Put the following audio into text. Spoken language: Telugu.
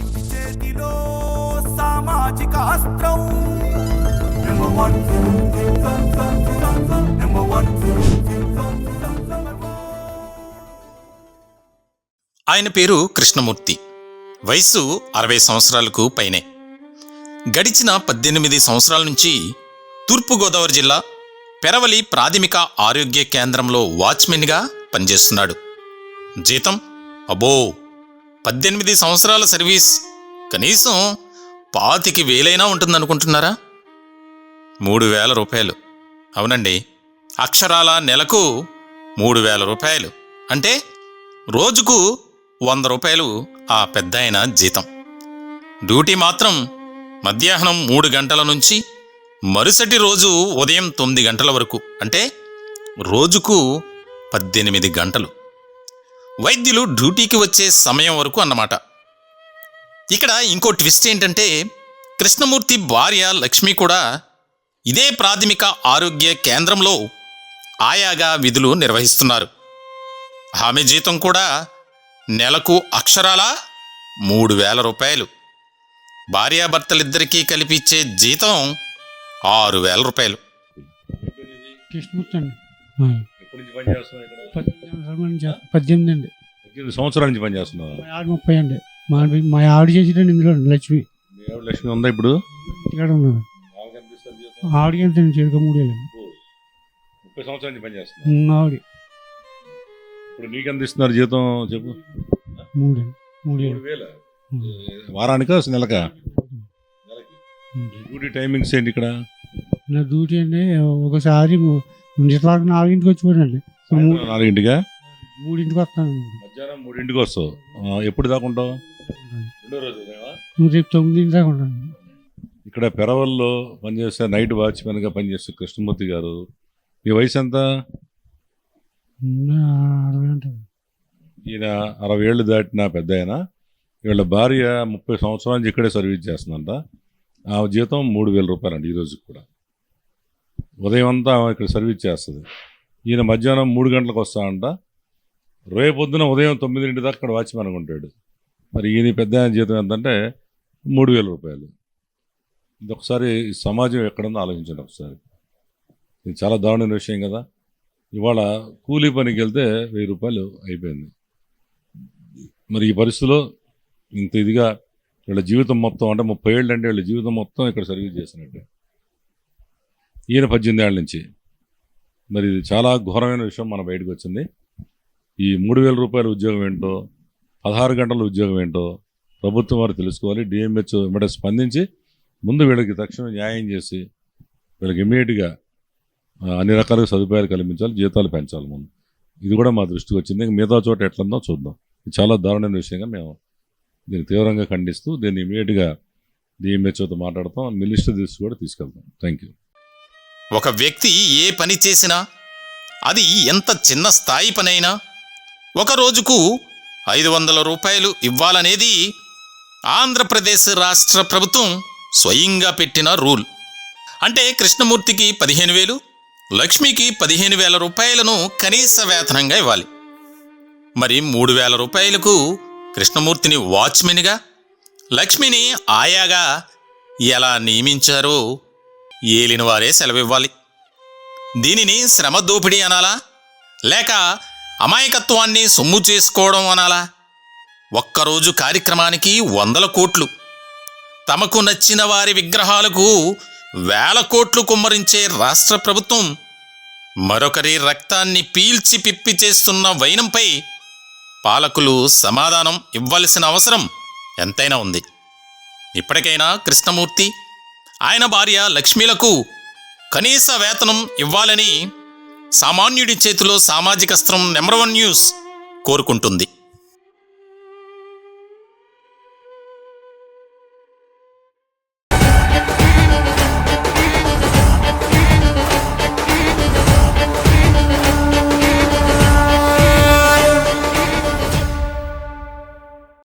చేతిలో సామాజిక అస్త్రం. ఆయన పేరు కృష్ణమూర్తి. వయస్సు అరవై సంవత్సరాలకు పైనే. గడిచిన పద్దెనిమిది సంవత్సరాల నుంచి తూర్పుగోదావరి జిల్లా పెరవలి ప్రాథమిక ఆరోగ్య కేంద్రంలో వాచ్మెన్గా పనిచేస్తున్నాడు. జీతం అబో పద్దెనిమిది సంవత్సరాల సర్వీస్. కనీసం పాతికి వేలైనా ఉంటుందనుకుంటున్నారా? మూడు వేల రూపాయలు. అవునండి. అక్షరాల నెలకు మూడు వేల రూపాయలు. అంటే రోజుకు వంద రూపాయలు ఆ పెద్దాయన జీతం. డ్యూటీ మాత్రం మధ్యాహ్నం మూడు గంటల నుంచి మరుసటి రోజు ఉదయం తొమ్మిది గంటల వరకు. అంటే రోజుకు పద్దెనిమిది గంటలు. వైద్యులు డ్యూటీకి వచ్చే సమయం వరకు అన్నమాట. ఇక్కడ ఇంకో ట్విస్ట్ ఏంటంటే కృష్ణమూర్తి భార్య లక్ష్మి కూడా ఇదే ప్రాథమిక ఆరోగ్య కేంద్రంలో ఆయాగా విధులు నిర్వహిస్తున్నారు. ఆమె జీతం కూడా నెలకు అక్షరాల మూడు వేల రూపాయలు. భార్యాభర్తలిద్దరికీ కలిపి ఇచ్చే జీతం ఆరు వేల రూపాయలు. కృష్ణమూర్తి అండి. ఎప్పటి నుంచి ఇక్కడ? పద్దెనిమిది అండి. పద్దెనిమిది సంవత్సరాల నుంచి పని చేస్తున్నావు మా ఆవిడ ముప్పై అండి. మా మా ఆవిడ చేసేటండి ఇందులో లక్ష్మి. మీ ఆవిడ లక్ష్మి ఉందా ఇప్పుడు? ఇంటికాడ ఉన్నాడు ఆవిడకి ఎంత చేరుక మూడేళ్ళండి ముప్పై సంవత్సరాల నుంచి పని చేస్తున్నావు ఉమ్, ఆవిడ. ఇప్పుడు నీకు ఎంత ఇస్తున్నారు జీతం? చెప్పు. మూడండి మూడేళ్ళు మూడు వేల. ఉమ్. వారానికా నెలకా? నెలకి. ఉమ్. డ్యూటీ టైమింగ్స్ ఏంటి ఇక్కడ? నా డ్యూటీ అండి ఒకసారి నిజవాకు నాలుగింటికి వచ్చిపోయాడండి సాయంత్రం నాలుగింటిగా మూడింటికి వస్తాను. మధ్యాహ్నం మూడింటికి వస్తావు. ఎప్పుడు దాకా ఉంటావు? రెండో రోజు రేపు తొమ్మిదింటి దాకా ఉంటాను. ఇక్కడ పెరవల్లో పనిచేస్తే నైట్ వాచ్మెన్గా పనిచేస్తే కృష్ణమూర్తి గారు మీ వయసు ఎంత? ఈయన అరవై ఏళ్ళు దాటిన పెద్ద ఆయన. వీళ్ళ భార్య ముప్పై సంవత్సరాల నుంచి ఇక్కడే సర్వీస్ చేస్తుందంట. ఆ జీతం మూడు వేల రూపాయలండి ఈ రోజుకి కూడా. ఉదయం అంతా ఇక్కడ సర్వీస్ చేస్తుంది. ఈయన మధ్యాహ్నం మూడు గంటలకు వస్తాడంట. రేపొద్దున ఉదయం తొమ్మిదింటి దాకా అక్కడ వాచ్మెన్ ఉంటాడు. మరి ఈయన పెద్ద ఆయన జీతం ఎంతంటే మూడు వేల రూపాయలు. ఇది ఒకసారి ఈ సమాజం ఎక్కడుందో ఆలోచించండి ఒకసారి. ఇది చాలా దారుణమైన విషయం కదా. ఇవాళ కూలీ పనికి వెళ్తే వెయ్యి రూపాయలు అయిపోయింది. మరి ఈ పరిస్థితిలో ఇంత ఇదిగా వీళ్ళ జీవితం మొత్తం అంటే ముప్పై ఏళ్ళు అంటే వీళ్ళ జీవితం మొత్తం ఇక్కడ సర్వీస్ చేసినట్టే ఈయన పద్దెనిమిది ఏళ్ళ నుంచి. మరి ఇది చాలా ఘోరమైన విషయం మన బయటకు వచ్చింది. ఈ మూడు వేల రూపాయల ఉద్యోగం ఏంటో పదహారు గంటల ఉద్యోగం ఏంటో ప్రభుత్వం వారు తెలుసుకోవాలి. డిఎంహెచ్ వెంబడే స్పందించి ముందు వీళ్ళకి తక్షణం న్యాయం చేసి వీళ్ళకి ఇమీడియట్గా అన్ని రకాల సదుపాయాలు కల్పించాలి జీతాలు పెంచాలి ముందు. ఇది కూడా మా దృష్టికి వచ్చింది. మిగతా చోట ఎట్లందో చూద్దాం. ఇది చాలా దారుణమైన విషయంగా మేము దీన్ని తీవ్రంగా ఖండిస్తూ దీన్ని ఇమీడియట్గా డిఎంహెచ్ఓతో మాట్లాడతాం. మినిస్టర్ దృష్టి కూడా తీసుకెళ్తాం. Thank you. ఒక వ్యక్తి ఏ పని చేసినా అది ఎంత చిన్న స్థాయి పనైనా ఒక రోజుకు ఐదు వందల రూపాయలు ఇవ్వాలనేది ఆంధ్రప్రదేశ్ రాష్ట్ర ప్రభుత్వం స్వయంగా పెట్టిన రూల్. అంటే కృష్ణమూర్తికి పదిహేను వేలు లక్ష్మికి పదిహేను వేల రూపాయలను కనీస వేతనంగా ఇవ్వాలి. మరి మూడు వేల రూపాయలకు కృష్ణమూర్తిని వాచ్మెన్గా లక్ష్మిని ఆయాగా ఎలా నియమించారో ఏలిన వారే సెలవివ్వాలి. దీనిని శ్రమ దోపిడీ అనాలా? లేక అమాయకత్వాన్ని సొమ్ము చేసుకోవడం అనాలా? ఒక్కరోజు కార్యక్రమానికి వందల కోట్లు. తమకు నచ్చిన వారి విగ్రహాలకు వేల కోట్లు కుమ్మరించే రాష్ట్ర ప్రభుత్వం మరొకరి రక్తాన్ని పీల్చి పిప్పి చేస్తున్న వైనంపై పాలకులు సమాధానం ఇవ్వాల్సిన అవసరం ఎంతైనా ఉంది. ఇప్పటికైనా కృష్ణమూర్తి ఆయన భార్య లక్ష్మీలకు కనీస వేతనం ఇవ్వాలని సామాన్యుడి చేతిలో సామాజిక అస్త్రం నెంబర్ వన్ న్యూస్ కోరుకుంటుంది.